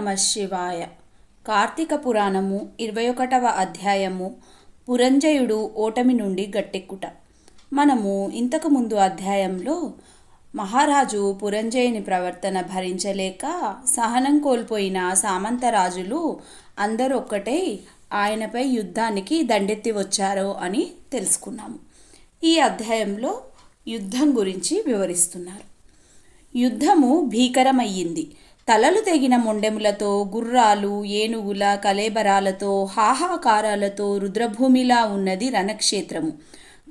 నమ శివాయ. కార్తీక పురాణము ఇరవై ఒకటవ అధ్యాయము పురంజయుడు ఓటమి నుండి గట్టెక్కుట. మనము ఇంతకు ముందు అధ్యాయంలో మహారాజు పురంజయుని ప్రవర్తన భరించలేక సహనం కోల్పోయిన సామంతరాజులు అందరూ ఒక్కటై ఆయనపై యుద్ధానికి దండెత్తి వచ్చారు అని తెలుసుకున్నాము. ఈ అధ్యాయంలో యుద్ధం గురించి వివరిస్తున్నారు. యుద్ధము భీకరమయ్యింది. తలలు తెగిన మొండెములతో గుర్రాలు ఏనుగుల కలేబరాలతో హాహాకారాలతో రుద్రభూమిలా ఉన్నది రణక్షేత్రము.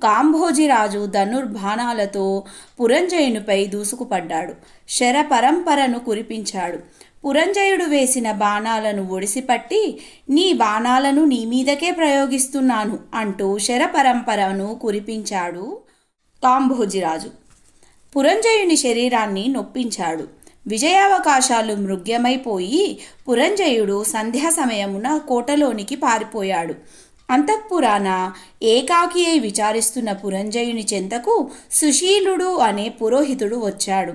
కాంభోజిరాజు ధనుర్బాణాలతో పురంజయునిపై దూసుకుపడ్డాడు. శరపరంపరను కురిపించాడు. పురంజయుడు వేసిన బాణాలను ఒడిసిపట్టి నీ బాణాలను నీ మీదకే ప్రయోగిస్తున్నాను అంటూ శరపరంపరను కురిపించాడు కాంభోజిరాజు పురంజయుని శరీరాన్ని నొప్పించాడు. విజయావకాశాలు మృగ్యమైపోయి పురంజయుడు సంధ్యా సమయమున కోటలోనికి పారిపోయాడు. అంతఃపురాన ఏకాకి అయి విచారిస్తున్న పురంజయుని చెంతకు సుశీలుడు అనే పురోహితుడు వచ్చాడు.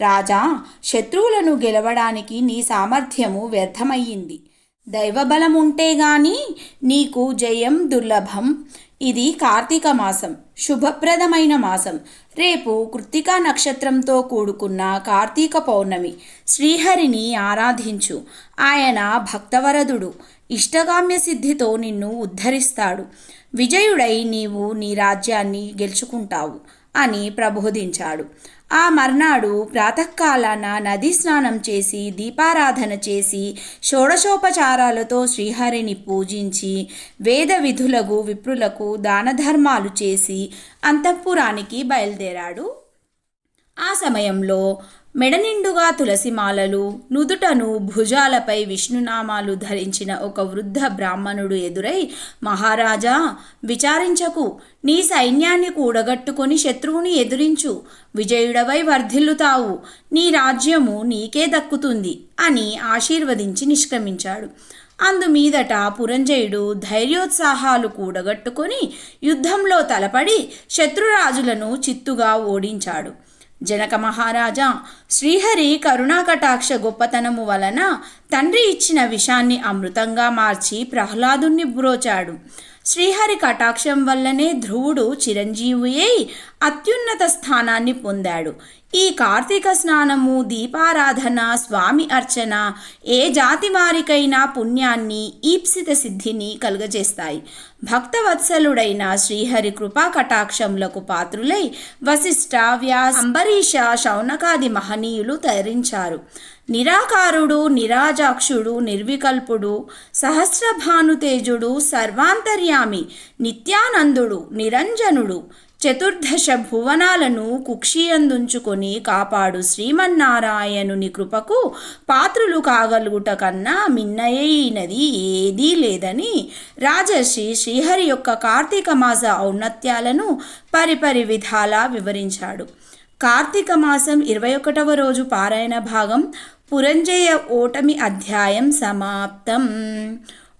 రాజా శత్రువులను గెలవడానికి నీ సామర్థ్యము వ్యర్థమయ్యింది. దైవబలముంటే గాని నీకు జయం దుర్లభం. ఇది కార్తీక మాసం శుభప్రదమైన మాసం. రేపు కృత్తికా నక్షత్రంతో కూడుకున్న కార్తీక పౌర్ణమి. శ్రీహరిని ఆరాధించు. ఆయన భక్తవరదుడు. ఇష్టగామ్య సిద్ధితో నిన్ను ఉద్ధరిస్తాడు. విజయుడై నీవు నీ రాజ్యాన్ని గెలుచుకుంటావు అని ప్రబోధించాడు ఆ మర్నాడు ప్రాతకాలాన నదీ స్నానం చేసి దీపారాధన చేసి షోడశోపచారాలతో శ్రీహరిని పూజించి వేద విధులకు విప్రులకు దానధర్మాలు చేసి అంతఃపురానికి బయలుదేరాడు. ఆ సమయంలో మెడనిండుగా తులసిమాలలు నుదుటను భుజాలపై విష్ణునామాలు ధరించిన ఒక వృద్ధ బ్రాహ్మణుడు ఎదురై మహారాజా విచారించకు. నీ సైన్యాన్ని కూడగట్టుకొని శత్రువుని ఎదురించు. విజయుడవై వర్ధిల్లుతావు. నీ రాజ్యము నీకే దక్కుతుంది అని ఆశీర్వదించి నిష్క్రమించాడు. అందుమీదట పురంజయుడు ధైర్యోత్సాహాలు కూడగట్టుకొని యుద్ధంలో తలపడి శత్రురాజులను చిత్తుగా ఓడించాడు. జనక మహారాజా శ్రీహరి కరుణాకటాక్ష గొప్పతనము వలన తండ్రి ఇచ్చిన విషాన్ని అమృతంగా మార్చి ప్రహ్లాదుని బ్రోచాడు. శ్రీహరి కటాక్షం వల్లనే ధ్రువుడు చిరంజీవియై అత్యున్నత స్థానాన్ని పొందాడు. ఈ కార్తీక స్నానము దీపారాధన స్వామి అర్చన ఏ జాతి వారికైనా పుణ్యాన్ని ఈప్సిత సిద్ధిని కలుగజేస్తాయి. భక్తవత్సలుడైన శ్రీహరి కృపా కటాక్షములకు పాత్రులై వశిష్ఠ వ్యాస్ అంబరీష శౌనకాది మహనీయులు తరించారు. నిరాకారుడు నిరాజాక్షుడు నిర్వికల్పుడు సహస్రభానుతేజుడు సర్వాంతర్యామి నిత్యానందుడు నిరంజనుడు చతుర్దశ భువనాలను కుక్షియందుంచుకొని కాపాడు శ్రీమన్నారాయణుని కృపకు పాత్రులు కాగలుగుట కన్నా మిన్నయైనది ఏదీ లేదని రాజర్షి శ్రీహరి యొక్క కార్తీక మాస ఔన్నత్యాలను పరిపరి విధాలా వివరించాడు. కార్తీక మాసం ఇరవై ఒకటవ రోజు పారాయణ భాగం పురంజయ ఓటమి అధ్యాయం సమాప్తం.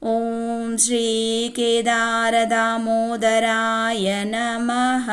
ॐ श्रीकेदारदामोदराय नमः।